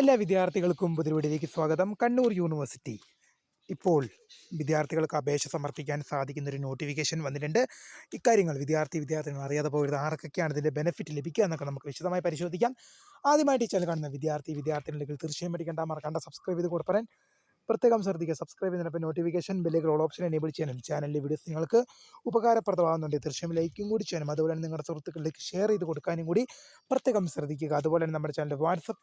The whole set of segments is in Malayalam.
എല്ലാ വിദ്യാർത്ഥികൾക്കും പുതിയവിടിലേക്ക് സ്വാഗതം. കണ്ണൂർ യൂണിവേഴ്സിറ്റി. ഇപ്പോൾ വിദ്യാർത്ഥികൾക്ക് അപേക്ഷ സമർപ്പിക്കാൻ സാധിക്കുന്ന ഒരു നോട്ടിഫിക്കേഷൻ വന്നിട്ടുണ്ട്. ഇക്കാര്യങ്ങൾ വിദ്യാർത്ഥി വിദ്യാർത്ഥികൾ അറിയാതെ പോയത് ആർക്കൊക്കെയാണ് ഇതിന്റെ ബെനിഫിറ്റ് ലഭിക്കുക എന്നൊക്കെ നമുക്ക് വിശദമായി പരിശോധിക്കാം. ആദ്യമായിട്ട് ചാനൽ കാണുന്ന വിദ്യാർത്ഥി വിദ്യാർത്ഥിനികൾ തീർച്ചയായും പഠിക്കേണ്ട മറക്കാണ്ട സബ്സ്ക്രൈബ് ചെയ്ത് കൊടുപ്പറൻ പ്രത്യേകം ശ്രദ്ധിക്കുക സബ്സ്ക്രൈബ് ചെയ്യുന്നതിനൊപ്പം നോട്ടിഫിക്കേഷൻ ബെല്ലുകൾ ഓൾ ഓപ്ഷൻ എനേബിൾ ചെയ്യാനും ചാനലിലെ വീഡിയോസ് നിങ്ങൾക്ക് ഉപകാരപ്രദമാകുന്നുണ്ട്. തീർച്ചയായും ലൈക്കും കൂടി ചെയ്യാനും അതുപോലെ തന്നെ നിങ്ങളുടെ സുഹൃത്തുക്കളിലേക്ക് ഷെയർ ചെയ്ത് കൊടുക്കാനും കൂടി പ്രത്യേകം ശ്രദ്ധിക്കുക. അതുപോലെ തന്നെ നമ്മുടെ ചാനൽ വാട്സപ്പ്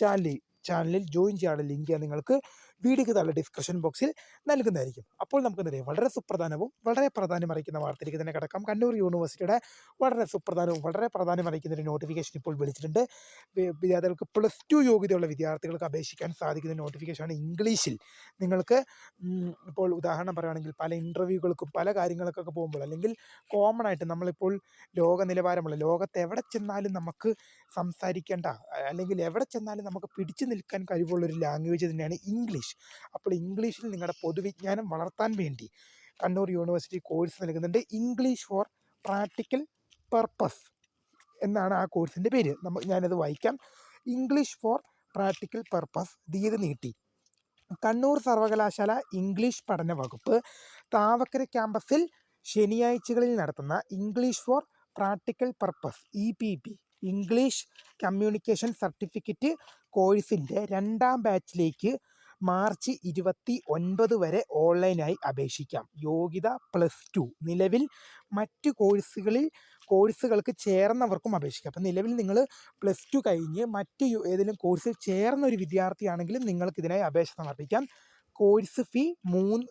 ചാനലിൽ ചാനലിൽ ജോയിൻ ചെയ്യാനുള്ള ലിങ്ക് ഞാൻ നിങ്ങൾക്ക് വീഡിയോക്ക് താഴെ ഡിസ്ക്രിപ്ഷൻ ബോക്സിൽ നൽകുന്നതായിരിക്കും. അപ്പോൾ നമുക്ക് നിറയെ വളരെ സുപ്രധാനവും വളരെ പ്രാധാന്യം അറിയിക്കുന്ന വാർത്തയിലേക്ക് തന്നെ കിടക്കാം. കണ്ണൂർ യൂണിവേഴ്സിറ്റിയുടെ വളരെ സുപ്രധാനവും വളരെ പ്രാധാന്യം അറിയിക്കുന്ന ഒരു നോട്ടിഫിക്കേഷൻ ഇപ്പോൾ വിളിച്ചിട്ടുണ്ട്. വിദ്യാർത്ഥികൾക്ക് പ്ലസ് ടു യോഗ്യതയുള്ള വിദ്യാർത്ഥികൾക്ക് അപേക്ഷിക്കാൻ സാധിക്കുന്ന നോട്ടിഫിക്കേഷനാണ് ഇംഗ്ലീഷിൽ. നിങ്ങൾക്ക് ഇപ്പോൾ ഉദാഹരണം പറയുകയാണെങ്കിൽ പല ഇന്റർവ്യൂകൾക്കും പല കാര്യങ്ങൾക്കൊക്കെ പോകുമ്പോൾ അല്ലെങ്കിൽ കോമൺ ആയിട്ട് നമ്മളിപ്പോൾ ലോക നിലവാരമുള്ള ലോകത്ത് എവിടെ ചെന്നാലും നമുക്ക് സംസാരിക്കേണ്ട അല്ലെങ്കിൽ എവിടെ ചെന്നാലും നമുക്ക് പിടിച്ചു നിൽക്കാൻ കഴിവുള്ളൊരു ലാംഗ്വേജ് തന്നെയാണ് ഇംഗ്ലീഷ്. അപ്പോൾ ഇംഗ്ലീഷിൽ നിങ്ങളുടെ പൊതുവിജ്ഞാനം വളർത്താൻ വേണ്ടി കണ്ണൂർ യൂണിവേഴ്സിറ്റി കോഴ്സ് നൽകുന്നുണ്ട്. ഇംഗ്ലീഷ് ഫോർ പ്രാക്ടിക്കൽ പർപ്പസ് എന്നാണ് ആ കോഴ്സിന്റെ പേര്. നമ്മൾ ഞാനത് വായിക്കാം. ഇംഗ്ലീഷ് ഫോർ പ്രാക്ടിക്കൽ പർപ്പസ് തീയതി നീട്ടി. കണ്ണൂർ സർവകലാശാല ഇംഗ്ലീഷ് പഠന വകുപ്പ് താവക്കര ക്യാമ്പസിൽ ശനിയാഴ്ചകളിൽ നടത്തുന്ന English for practical purpose E P P English communication certificate കോഴ്സിന്റെ രണ്ടാം ബാച്ചിലേക്ക് മാർച്ച് ഇരുപത്തി ഒൻപത് വരെ ഓൺലൈനായി അപേക്ഷിക്കാം. യോഗ്യത പ്ലസ് ടു നിലവിൽ മറ്റ് കോഴ്സുകളിൽ കോഴ്സുകൾക്ക് ചേർന്നവർക്കും അപേക്ഷിക്കാം. അപ്പം നിലവിൽ നിങ്ങൾ പ്ലസ് ടു കഴിഞ്ഞ് മറ്റ് ഏതെങ്കിലും കോഴ്സിൽ ചേർന്ന ഒരു വിദ്യാർത്ഥിയാണെങ്കിലും നിങ്ങൾക്ക് ഇതിനായി അപേക്ഷ സമർപ്പിക്കാം. കോഴ്സ് ഫീ മൂന്ന്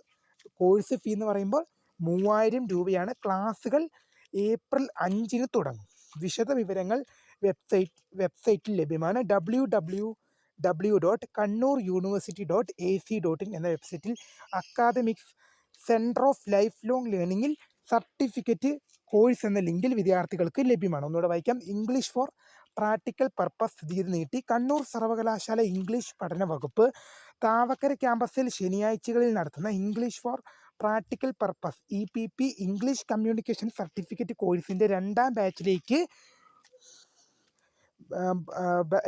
കോഴ്സ് ഫീ എന്ന് പറയുമ്പോൾ മൂവായിരം രൂപയാണ്. ക്ലാസ്സുകൾ ഏപ്രിൽ അഞ്ചിന് തുടങ്ങും. വിശദ വിവരങ്ങൾ വെബ്സൈറ്റ് വെബ്സൈറ്റിൽ ലഭ്യമാണ്. W W W dot Kannur university dot A C dot in എന്ന വെബ്സൈറ്റിൽ academics centre of life long ലേണിംഗിൽ certificate course എന്ന ലിങ്കിൽ വിദ്യാർത്ഥികൾക്ക് ലഭ്യമാണ്. ഒന്നുകൂടെ വായിക്കാം. ഇംഗ്ലീഷ് ഫോർ പ്രാക്ടിക്കൽ പർപ്പസ് തീയതി നീട്ടി. കണ്ണൂർ സർവകലാശാല ഇംഗ്ലീഷ് പഠന വകുപ്പ് താവക്കര ക്യാമ്പസിൽ ശനിയാഴ്ചകളിൽ നടത്തുന്ന English for practical purpose E P P English communication certificate കോഴ്സിന്റെ രണ്ടാം ബാച്ചിലേക്ക്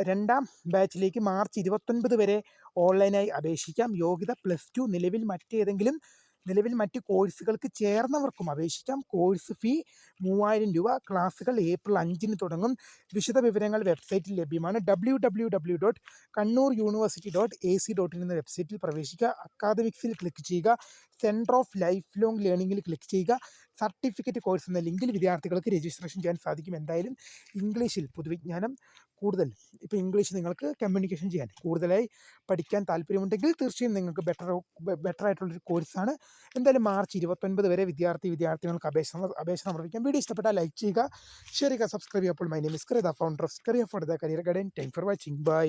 രണ്ടാം ബാച്ചിലേക്ക് മാർച്ച് ഇരുപത്തൊൻപത് വരെ ഓൺലൈനായി അപേക്ഷിക്കാം. യോഗ്യത പ്ലസ് ടു. നിലവിൽ മറ്റേതെങ്കിലും നിലവിൽ മറ്റ് കോഴ്സുകൾക്ക് ചേർന്നവർക്കും അപേക്ഷിക്കാം. കോഴ്സ് ഫീ മൂവായിരം രൂപ. ക്ലാസ്സുകൾ ഏപ്രിൽ അഞ്ചിന് തുടങ്ങും. വിശദ വിവരങ്ങൾ വെബ്സൈറ്റിൽ ലഭ്യമാണ്. W W W dot Kannur university dot A C dot in എന്ന വെബ്സൈറ്റിൽ പ്രവേശിക്കുക. അക്കാദമിക്സിൽ ക്ലിക്ക് ചെയ്യുക. സെന്റർ ഓഫ് ലൈഫ് ലോങ് ലേണിംഗിൽ ക്ലിക്ക് ചെയ്യുക. സർട്ടിഫിക്കറ്റ് കോഴ്സ് എന്ന ലിങ്കിൽ വിദ്യാർത്ഥികൾക്ക് രജിസ്ട്രേഷൻ ചെയ്യാൻ സാധിക്കും. എന്തായാലും ഇംഗ്ലീഷിൽ പൊതുവിജ്ഞാനം കൂടുതൽ. ഇപ്പോൾ ഇംഗ്ലീഷ് നിങ്ങൾക്ക് കമ്മ്യൂണിക്കേഷൻ ചെയ്യാൻ കൂടുതലായി പഠിക്കാൻ താല്പര്യമുണ്ടെങ്കിൽ തീർച്ചയായും നിങ്ങൾക്ക് ബെറ്റർ ബെറ്റർ ആയിട്ടുള്ളൊരു കോഴ്സാണ് എന്തായാലും മാർച്ച് ഇരുപത്തൊൻപത് വരെ വിദ്യാർത്ഥി വിദ്യാർത്ഥികൾക്ക് അപേക്ഷ അപേക്ഷ സമർപ്പിക്കാം. വീഡിയോ ഇഷ്ടപ്പെട്ടാൽ ലൈക്ക് ചെയ്യുക. ഷെയർ ചെയ്യുക സബ്സ്ക്രൈബ് ചെയ്യുക. My name is Kariya founder of Kariya for the career guidance time for watching bye